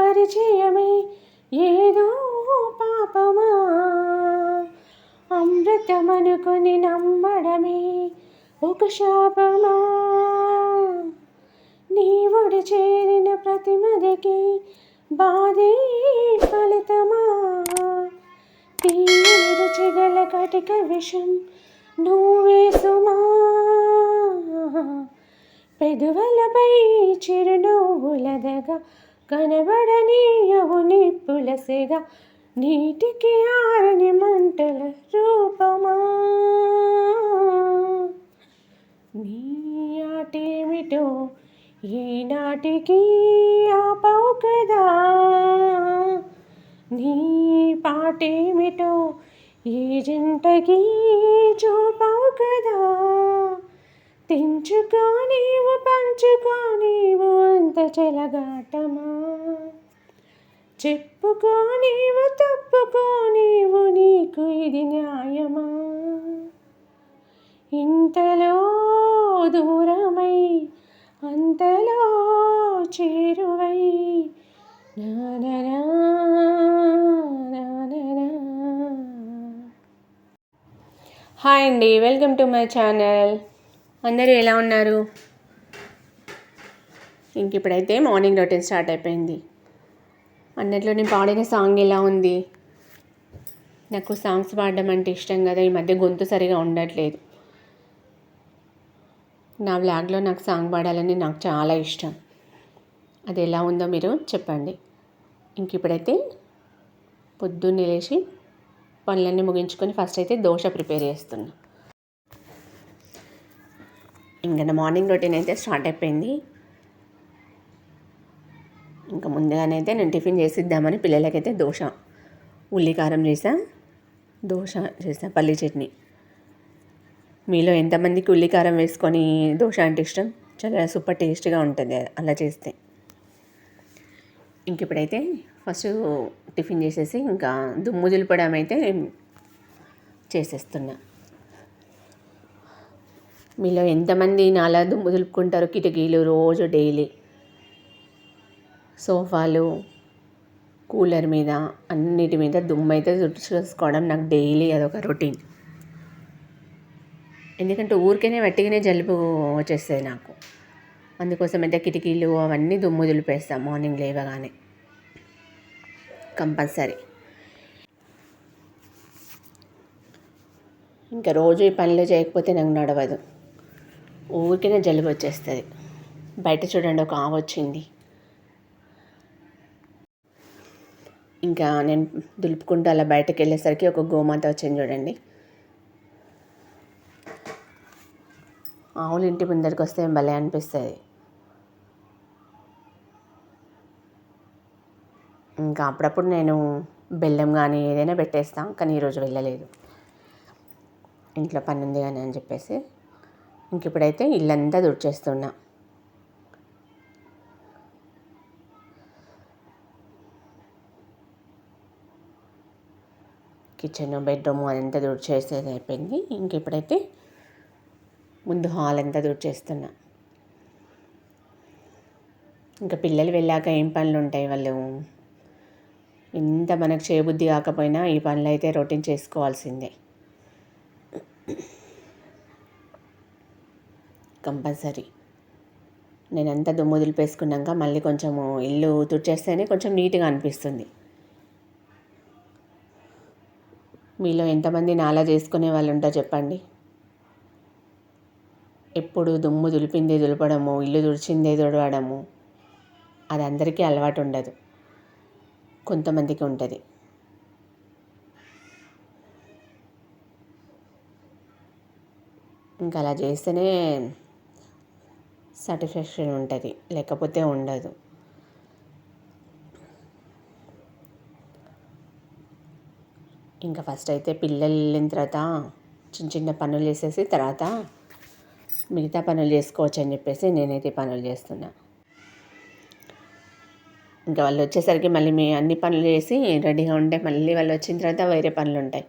పరిచయమే ఏదో పాపమా. అమృతమనుకొని నమ్మడమే ఒక శాపమా. నీవుడు చేరిన ప్రతిమదికి బాధే ఫలితమా. తీరు రుచిగల కటిక విషం నువ్వే సుమా. పెదవులపై చిరునవ్వులదగా కనబడనీయవు నిప్పులసెగా నీటికి ఆరని మంటల రూపమా. నీ ఆటేమిటో ఈనాటికి ఆపవు కదా. నీ పాటేమిటో ఈ జంటకి చూపవు కదా. తెంచుకో నీవు పంచుకో నీవు అంత చెలగాటమా? చెప్పుకో నీవు తప్పుకో నీవు నీకు ఇది న్యాయమా? ఇంతలో దూరమై అంతలో చేరువై నాననా హాయ్ అండి వెల్కమ్ టు మై ఛానల్. అందరూ ఎలా ఉన్నారు? ఇంక ఇప్పుడైతే మార్నింగ్ రొటీన్ స్టార్ట్ అయిపోయింది. అన్నట్లో నేను పాడిన సాంగ్ ఎలా ఉంది? నాకు సాంగ్స్ పాడడం అంటే ఇష్టం కదా ఈ మధ్య గొంతు సరిగా ఉండట్లేదు. నా వ్లాగ్లో నాకు సాంగ్ పాడాలని నాకు చాలా ఇష్టం. అది ఎలా ఉందో మీరు చెప్పండి. ఇంక ఇప్పుడైతే పొద్దున్నే లేచి పనులన్నీ ముగించుకొని ఫస్ట్ అయితే దోశ ప్రిపేర్ చేస్తున్నా. ఇంకా నా మార్నింగ్ రొటీన్ అయితే స్టార్ట్ అయిపోయింది. ఇంకా ముందుగానైతే నేను టిఫిన్ చేసిద్దామని పిల్లలకైతే దోశ ఉల్లికారం చేసా దోశ చేసా పల్లి చట్నీ. మీలో ఎంతమందికి ఉల్లికారం వేసుకొని దోశ అంటే ఇష్టం? చాలా సూపర్ టేస్ట్గా ఉంటుంది అలా చేస్తే. ఇంక ఇప్పుడైతే ఫస్ట్ టిఫిన్ చేసేసి ఇంకా దుమ్ము దులపడం అయితే చేసేస్తున్నా. మీలో ఎంతమంది నాలా దుమ్ము దులుపుకుంటారు కిటికీలు రోజు డైలీ. సోఫాలు కూలర్ మీద అన్నిటి మీద దుమ్ము అయితే చూసుకోవడం నాకు డైలీ అదొక రొటీన్. ఎందుకంటే ఊరికేనే వట్టిగానే జలుబు వచ్చేస్తుంది నాకు. అందుకోసం అయితే కిటికీలు అవన్నీ దుమ్ము దులిపేస్తాం మార్నింగ్ లేవగానే. కంపల్సరీ. ఇంకా రోజు ఈ పనులు చేయకపోతే నాకు నడవదు. ఊరికేనే జలుబు వచ్చేస్తుంది. బయట చూడండి ఒక ఆవు వచ్చింది. ఇంకా నేను దులుపుకుంటూ అలా బయటకు వెళ్ళేసరికి ఒక గోమాత వచ్చింది చూడండి. ఆవులు ఇంటి ముందరికి వస్తే భలే అనిపిస్తుంది. ఇంకా అప్పుడప్పుడు నేను బెల్లం కానీ ఏదైనా పెట్టేస్తాను కానీ ఈరోజు వెళ్ళలేదు. ఇంట్లో పని ఉంది కానీ అని చెప్పేసి. ఇంక ఇప్పుడైతే ఇల్లంతా దుడిచేస్తున్నా కిచెన్ బెడ్రూమ్ అదంతా తుడిచేసేది అయిపోయింది. ఇంక ఇప్పుడైతే ముందు హాల్ అంతా తుడిచేస్తున్నా. ఇంకా పిల్లలు వెళ్ళాక ఏం పనులు ఉంటాయి వాళ్ళు? ఎంత మనకు చేయబుద్ధి కాకపోయినా ఈ పనులు అయితే రొటీన్ చేసుకోవాల్సిందే. కంపల్సరీ. నేనంతా దుమ్ము దులిపేసుకున్నాక మళ్ళీ కొంచెము ఇల్లు తుడిచేస్తేనే కొంచెం నీట్గా అనిపిస్తుంది. మీలో ఎంతమంది నాలా చేసుకునే వాళ్ళు ఉంటారో చెప్పండి. ఎప్పుడు దుమ్ము దులిపిందే దులపడము ఇల్లు తుడిచిందే తుడవడము అది అందరికీ అలవాటు ఉండదు కొంతమందికి ఉంటుంది. ఇంకా అలా చేస్తేనే సాటిస్ఫాక్షన్ ఉంటుంది లేకపోతే ఉండదు. ఇంకా ఫస్ట్ అయితే పిల్లలు వెళ్ళిన తర్వాత చిన్న చిన్న పనులు చేసేసి తర్వాత మిగతా పనులు చేసుకోవచ్చు అని చెప్పేసి నేనైతే పనులు చేస్తున్నా. ఇంకా వాళ్ళు వచ్చేసరికి మళ్ళీ మీ అన్ని పనులు చేసి రెడీగా ఉంటే మళ్ళీ వాళ్ళు వచ్చిన తర్వాత వేరే పనులు ఉంటాయి.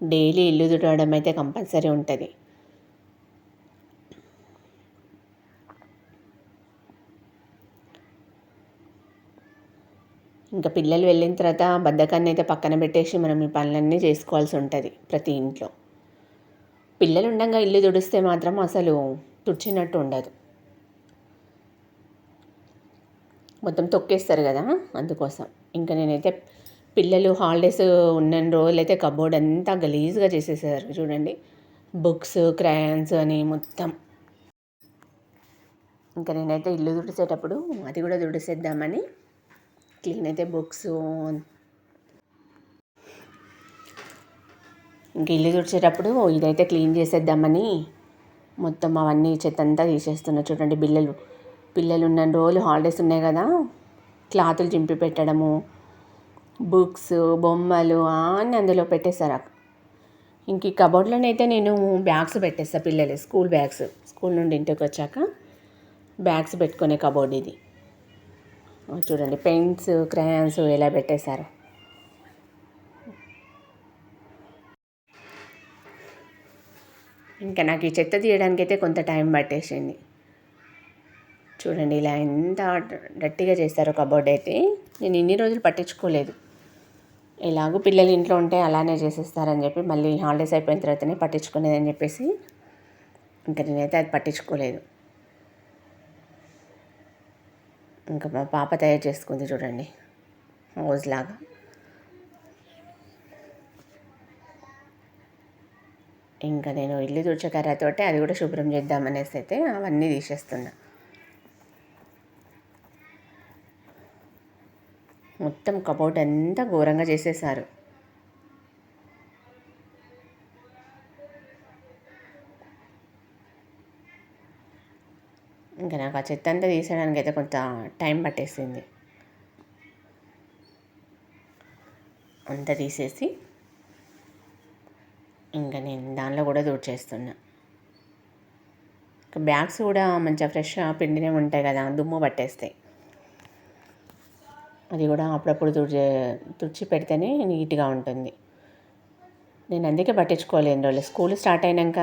డైలీ ఇల్లు తుడవడం అయితే కంపల్సరీ ఉంటుంది. ఇంకా పిల్లలు వెళ్ళిన తర్వాత బద్ధకాన్ని అయితే పక్కన పెట్టేసి మనం ఈ పనులన్నీ చేసుకోవాల్సి ఉంటుంది ప్రతి ఇంట్లో. పిల్లలు ఉండగా ఇల్లు తుడిస్తే మాత్రం అసలు తుడిచినట్టు ఉండదు. మొత్తం తొక్కేస్తారు కదా అందుకోసం. ఇంకా నేనైతే పిల్లలు హాలిడేస్ ఉన్న రోజులైతే కబోర్డ్ అంతా గలీజ్గా చేసేసారు. చూడండి. బుక్స్ క్రయాన్స్ అని మొత్తం. ఇంకా నేనైతే ఇల్లు తుడిచేటప్పుడు అది కూడా తుడిసేద్దామని క్లీన్ అయితే బుక్స్ ఇంక ఇల్లు తుడిచేటప్పుడు ఇదైతే క్లీన్ చేసేద్దామని మొత్తం అవన్నీ చెత్త అంతా తీసేస్తున్నా. చూడండి పిల్లలు. పిల్లలు ఉన్న రోజులు హాలిడేస్ ఉన్నాయి కదా. క్లాతులు చింపి పెట్టడము బుక్స్ బొమ్మలు అన్నీ అందులో పెట్టేశారు ఇంక ఈ కబోర్డ్లోనైతే నేను బ్యాగ్స్ పెట్టేస్తాను పిల్లలు స్కూల్ బ్యాగ్స్. స్కూల్ నుండి ఇంటికి వచ్చాక బ్యాగ్స్ పెట్టుకునే కబోర్డ్ ఇది. చూడండి పెయింట్స్ క్రయాన్స్ ఎలా పెట్టేశారు. ఇంకా నాకు ఈ చెత్త తీయడానికి అయితే కొంత టైం పట్టేసింది. చూడండి ఇలా ఎంత గట్టిగా చేస్తారో కబోర్డ్ అయితే. నేను ఇన్ని రోజులు పట్టించుకోలేదు. ఎలాగో పిల్లలు ఇంట్లో ఉంటే అలానే చేసేస్తారని చెప్పి మళ్ళీ హాలిడేస్ అయిపోయిన తర్వాతనే పట్టించుకునేదని చెప్పేసి ఇంకా నేనైతే అది పట్టించుకోలేదు. ఇంకా మా పాప తయారు చేసుకుంది చూడండి హౌస్ లాగా. ఇంకా నేను ఇల్లు తుడిచే కర్రతోటి అది కూడా శుభ్రం చేద్దామనేసి అయితే అవన్నీ తీసేస్తున్నా. మొత్తం కబోర్డ్ అంతా ఘోరంగా చేసేసారు ఇంకా నాకు ఆ చెత్త అంతా తీసేయడానికి అయితే కొంత టైం పట్టేసింది. అంతా తీసేసి ఇంకా నేను దానిలో కూడా దూడ్చేస్తున్నా ఇంకా బ్యాగ్స్ కూడా మంచిగా ఫ్రెష్గా పిండినే ఉంటాయి కదా దుమ్ము పట్టేస్తాయి. అది కూడా అప్పుడప్పుడు తుడిచే తుడిచి పెడితేనే నీట్గా ఉంటుంది. నేను అందుకే పట్టించుకోలేను రోజులు. స్కూల్ స్టార్ట్ అయినాక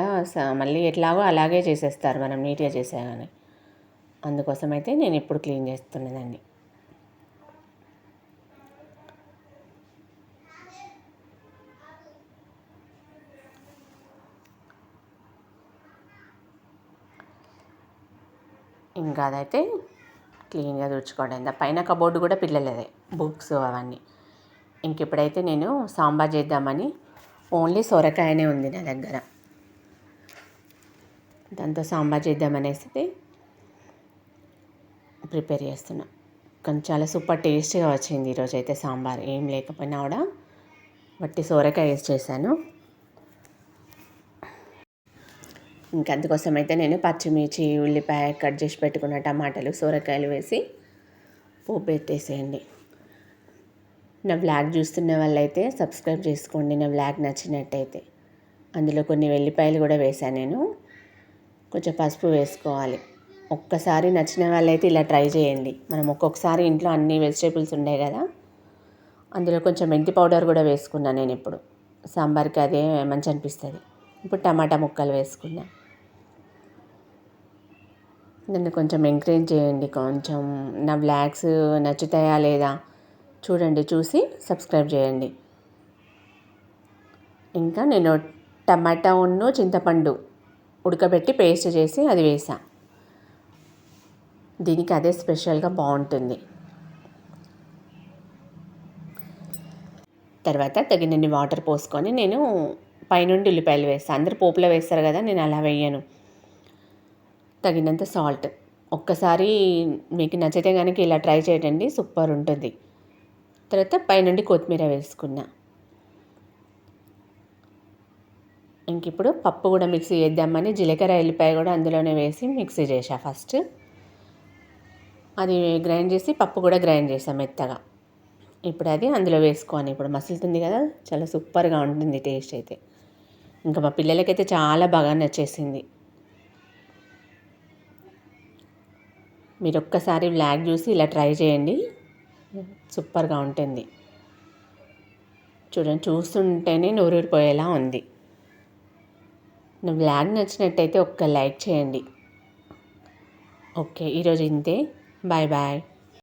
మళ్ళీ ఎట్లాగో అలాగే చేసేస్తారు మనం నీట్గా చేసేగానే అందుకోసం అయితే నేను ఇప్పుడు క్లీన్ చేస్తున్నదాన్ని. ఇంకా అదైతే క్లీన్గా తుడుచుకోవడం పైన కబోర్డు కూడా పిల్లలదే బుక్స్ అవన్నీ. ఇంక ఇప్పుడైతే నేను సాంబార్ చేద్దామని ఓన్లీ సొరకాయనే ఉంది నా దగ్గర. దాంతో సాంబార్ చేద్దామనేసి ప్రిపేర్ చేస్తున్నా. కానీ చాలా సూపర్ టేస్ట్గా వచ్చింది ఈరోజు అయితే సాంబార్. ఏం లేకపోయినా కూడా బట్టి సోరకాయ వేసి చేశాను. ఇంకా అందుకోసం అయితే నేను పచ్చిమిర్చి ఉల్లిపాయ కట్ చేసి పెట్టుకున్న టమాటాలు సోరకాయలు వేసి పోపు పెట్టేసేయండి నా బ్లాగ్ చూస్తున్న వాళ్ళైతే సబ్స్క్రైబ్ చేసుకోండి. నా బ్లాగ్ నచ్చినట్టయితే అందులో కొన్ని వెల్లిపాయలు కూడా వేసాను నేను. కొంచెం పసుపు వేసుకోవాలి. ఒక్కసారి నచ్చిన వాళ్ళైతే ఇలా ట్రై చేయండి. మనం ఒక్కొక్కసారి ఇంట్లో అన్ని వెజిటేబుల్స్ ఉన్నాయి కదా అందులో కొంచెం మెంతి పౌడర్ కూడా వేసుకున్నాను నేను ఇప్పుడు. సాంబార్కి అదే మంచి అనిపిస్తుంది. ఇప్పుడు టమాటా ముక్కలు వేసుకున్నా. నన్ను కొంచెం ఎంకరేజ్ చేయండి. కొంచెం నా బ్లాగ్స్ నచ్చుతాయా లేదా చూడండి చూసి సబ్స్క్రైబ్ చేయండి. ఇంకా నేను టమాటా ఉన్ను చింతపండు ఉడకబెట్టి పేస్ట్ చేసి అది వేసాను దీనికి అదే స్పెషల్గా బాగుంటుంది. తర్వాత తగినన్ని వాటర్ పోసుకొని నేను పైనుండి ఉల్లిపాయలు వేస్తాను అందరు పోపులో వేస్తారు కదా నేను అలా వేయను. తగినంత సాల్ట్. ఒక్కసారి మీకు నచ్చితే కనుక ఇలా ట్రై చేయండి సూపర్ ఉంటుంది. తర్వాత పైనుండి కొత్తిమీర వేసుకున్నా. ఇంక ఇప్పుడు పప్పు కూడా మిక్సీ చేద్దామని జీలకర్ర ఎల్లిపాయ కూడా అందులోనే వేసి మిక్సీ చేసా ఫస్ట్. అది గ్రైండ్ చేసి పప్పు కూడా గ్రైండ్ చేసాం మెత్తగా. ఇప్పుడు అది అందులో వేసుకోవాలి. ఇప్పుడు మసులుతుంది కదా చాలా సూపర్గా ఉంటుంది టేస్ట్ అయితే. ఇంకా మా పిల్లలకైతే చాలా బాగా నచ్చేసింది. మీరు ఒక్కసారి బ్లాగ్ చూసి ఇలా ట్రై చేయండి. సూపర్గా ఉంటుంది. చూడండి చూస్తుంటేనే నోరూరిపోయేలా ఉంది. నా బ్లాగ్ నచ్చినట్టయితే ఒక్క లైక్ చేయండి. ఓకే ఈరోజు ఇంతే. Bye bye.